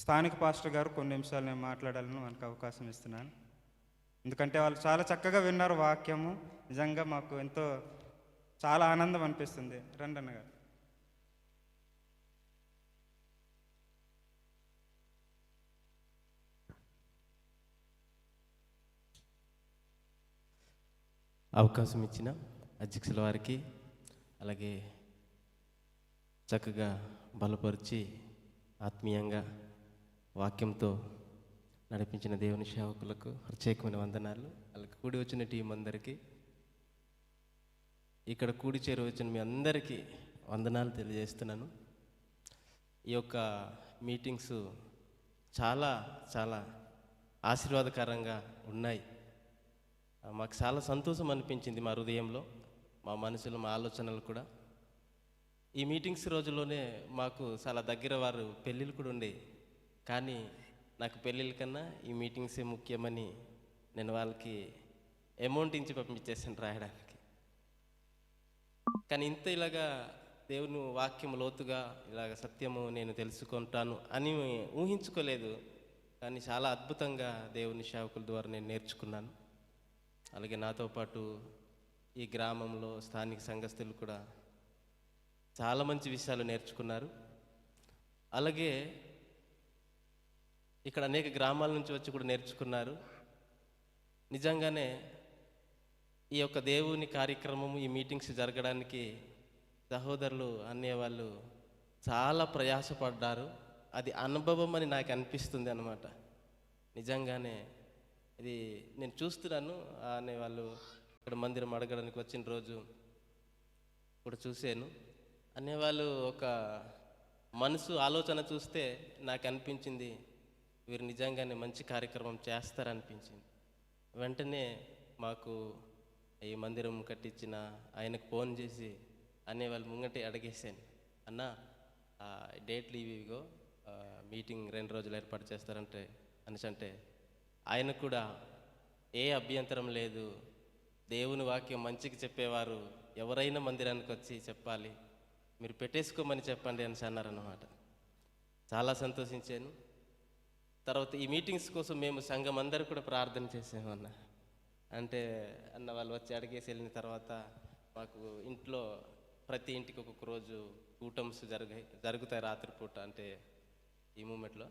స్థానిక పాస్టర్ గారు కొన్ని నిమిషాలు నేను మాట్లాడాలని మనకు అవకాశం ఇస్తున్నాను. ఎందుకంటే వాళ్ళు చాలా చక్కగా విన్నారు వాక్యము. నిజంగా మాకు ఎంతో చాలా ఆనందం అనిపిస్తుంది. రండి అన్నగారు అవకాశం ఇచ్చిన అధ్యక్షుల వారికి అలాగే చక్కగా బలపరిచి ఆత్మీయంగా వాక్యంతో నడిపించిన దేవుని సేవకులకు ప్రత్యేకమైన వందనాలు. అలాగే కూడి వచ్చిన టీం అందరికీ. ఇక్కడ కూడి చేరి వచ్చిన మీ అందరికీ వందనాలు తెలియజేస్తున్నాను. ఈ యొక్క మీటింగ్స్ చాలా చాలా ఆశీర్వాదకరంగా ఉన్నాయి. మాకు చాలా సంతోషం అనిపించింది మా హృదయంలో మా మనసులో మా ఆలోచనలు కూడా. ఈ మీటింగ్స్ రోజుల్లోనే మాకు చాలా దగ్గర వారు పెళ్ళిళ్ళు కూడా ఉండే కానీ నాకు పెళ్ళిళ్ళ కన్నా ఈ మీటింగ్సే ముఖ్యమని నేను వాళ్ళకి అమౌంట్ ఇచ్చి పంపించేసాను రాయడానికి. కానీ ఇంత ఇలాగా దేవుని వాక్యం లోతుగా ఇలాగ సత్యము నేను తెలుసుకుంటాను అని ఊహించుకోలేదు. కానీ చాలా అద్భుతంగా దేవుని సేవకుల ద్వారా నేను నేర్చుకున్నాను. అలాగే నాతో పాటు ఈ గ్రామంలో స్థానిక సంఘస్థులు కూడా చాలా మంచి విషయాలు నేర్చుకున్నారు. అలాగే ఇక్కడ అనేక గ్రామాల నుంచి వచ్చి కూడా నేర్చుకున్నారు. నిజంగానే ఈ యొక్క దేవుని కార్యక్రమము ఈ మీటింగ్స్ జరగడానికి సహోదరులు అనేవాళ్ళు చాలా ప్రయాసపడ్డారు. అది అనుభవం అని నాకు అనిపిస్తుంది అనమాట నిజంగానే ఇది నేను చూస్తున్నాను. అనే వాళ్ళు ఇక్కడ మందిరం అడగడానికి వచ్చిన రోజు ఇప్పుడు చూశాను. అనేవాళ్ళు ఒక మనసు ఆలోచన చూస్తే నాకు అనిపించింది. వీరు నిజంగానే మంచి కార్యక్రమం చేస్తారనిపించింది. వెంటనే మాకు ఈ మందిరం కట్టించిన ఆయనకు ఫోన్ చేసి అనేవాళ్ళు ముంగటే అడిగేశాను. అన్న డేట్లు ఇవిగో మీటింగ్ రెండు రోజులు ఏర్పాటు చేస్తారంటే అనేసి అంటే ఆయన కూడా ఏ అభ్యంతరం లేదు. దేవుని వాక్యం మంచికి చెప్పేవారు ఎవరైనా మందిరానికి వచ్చి చెప్పాలి. మీరు పెట్టేసుకోమని చెప్పండి అని అన్నారన్నమాట. చాలా సంతోషించాను. తర్వాత ఈ మీటింగ్స్ కోసం మేము సంఘం అందరూ కూడా ప్రార్థన చేసామన్న అంటే అన్న వాళ్ళు వచ్చి అడిగేసి వెళ్ళిన తర్వాత మాకు ఇంట్లో ప్రతి ఇంటికి ఒక్కొక్క రోజు కూటమ్స్ జరుగాయి జరుగుతాయి రాత్రిపూట అంటే ఈ మూమెంట్లో.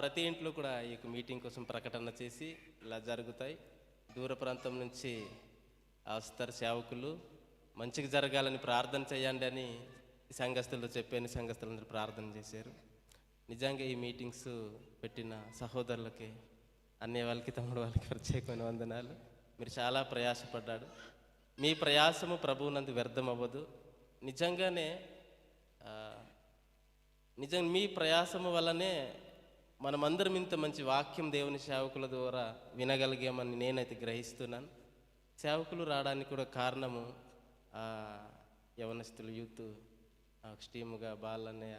ప్రతి ఇంట్లో కూడా ఈ యొక్క మీటింగ్ కోసం ప్రకటన చేసి ఇలా జరుగుతాయి. దూర ప్రాంతం నుంచి వస్తారు సేవకులు. మంచిగా జరగాలని ప్రార్థన చేయండి అని సంఘస్థులతో చెప్పాను సంఘస్థులందరూ ప్రార్థన చేశారు. నిజంగా ఈ మీటింగ్స్ పెట్టిన సహోదరులకి అన్నయ్య వాళ్ళకి తమ్ముడు వాళ్ళకి ప్రత్యేకమైన వందనాలు. మీరు చాలా ప్రయాసపడ్డాడు మీ ప్రయాసము ప్రభువునందు వ్యర్థం అవ్వదు నిజంగానే నిజం మీ ప్రయాసము వల్లనే మనమందరం ఇంత మంచి వాక్యం దేవుని సేవకుల ద్వారా వినగలిగామని నేనైతే గ్రహిస్తున్నాను. సేవకులు రావడానికి కూడా కారణము యవనస్తులు యూత్ స్టీముగా బాలన్నయ్య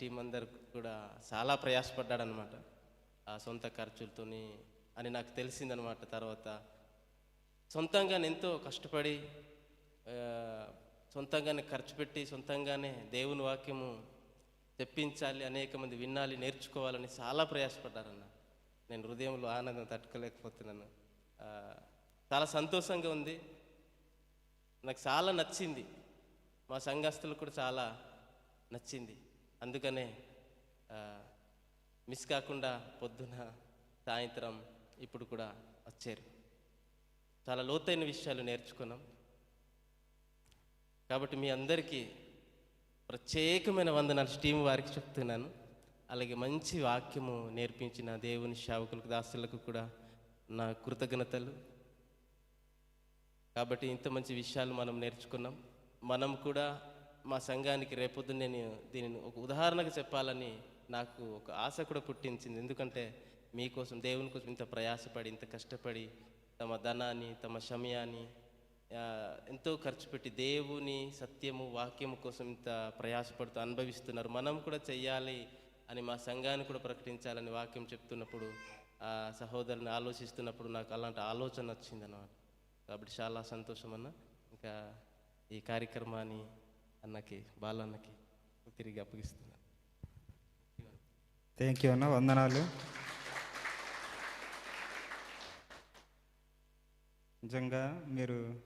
టీం అందరు కూడా చాలా ప్రయాసపడ్డాడనమాట. ఆ సొంత ఖర్చులతోని అని నాకు తెలిసిందనమాట తర్వాత. సొంతంగానే ఎంతో కష్టపడి సొంతంగానే ఖర్చు పెట్టి సొంతంగానే దేవుని వాక్యము తెప్పించాలి అనేక మంది వినాలి నేర్చుకోవాలని చాలా ప్రయాసపడ్డారన్న. నేను హృదయంలో ఆనందం తట్టుకోలేకపోతున్నాను. చాలా సంతోషంగా ఉంది. నాకు చాలా నచ్చింది. మా సంఘస్థులు కూడా చాలా నచ్చింది. అందుకనే మిస్ కాకుండా పొద్దున సాయంత్రం ఇప్పుడు కూడా వచ్చారు. చాలా లోతైన విషయాలు నేర్చుకున్నాం. కాబట్టి మీ అందరికీ ప్రత్యేకమైన వందనాలు స్టీమ్ వారికి చెప్తున్నాను. అలాగే మంచి వాక్యము నేర్పించిన దేవుని శావకులకు దాసులకు కూడా నా కృతజ్ఞతలు. కాబట్టి ఇంత మంచి విషయాలు మనం నేర్చుకున్నాం. మనం కూడా మా సంఘానికి రేపొద్దు నేను దీనిని ఒక ఉదాహరణకు చెప్పాలని నాకు ఒక ఆశ కూడా పుట్టించింది. ఎందుకంటే మీకోసం దేవుని కోసం ఇంత ప్రయాసపడి ఇంత కష్టపడి తమ ధనాన్ని తమ సమయాన్ని ఎంతో ఖర్చు పెట్టి దేవుని సత్యము వాక్యము కోసం ఇంత ప్రయాసపడుతూ అనుభవిస్తున్నారు. మనం కూడా చెయ్యాలి అని మా సంఘాన్ని కూడా ప్రకటించాలని వాక్యం చెప్తున్నప్పుడు ఆ సహోదరుని ఆలోచిస్తున్నప్పుడు నాకు అలాంటి ఆలోచన వచ్చిందన్నమాట. కాబట్టి చాలా సంతోషం అన్న. ఇంకా ఈ కార్యక్రమాన్ని అన్నకి బాలన్నకి తిరిగి అప్పగిస్తున్నాను థ్యాంక్ యూ అన్న వందనాలు. నిజంగా మీరు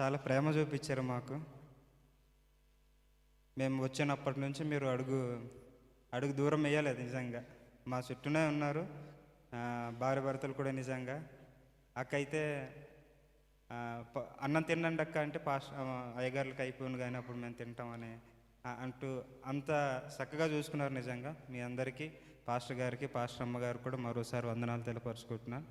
చాలా ప్రేమ చూపించారు మాకు. మేము వచ్చినప్పటి నుంచి మీరు అడుగు అడుగు దూరం వేయలేదు నిజంగా. మా చుట్టూనే ఉన్నారు. భార్య భర్తలు కూడా నిజంగా. అక్కయితే అన్నం తినండి అక్క అంటే పాస్ అయ్యగారులకు అయిపోయింది కానీ అప్పుడు మేము తింటామని అంటూ అంత చక్కగా చూసుకున్నారు నిజంగా మీ అందరికీ పాస్టర్ గారికి పాస్టర్ అమ్మగారు కూడా మరోసారి వందనాలు తెలియపరుచుకుంటున్నాను.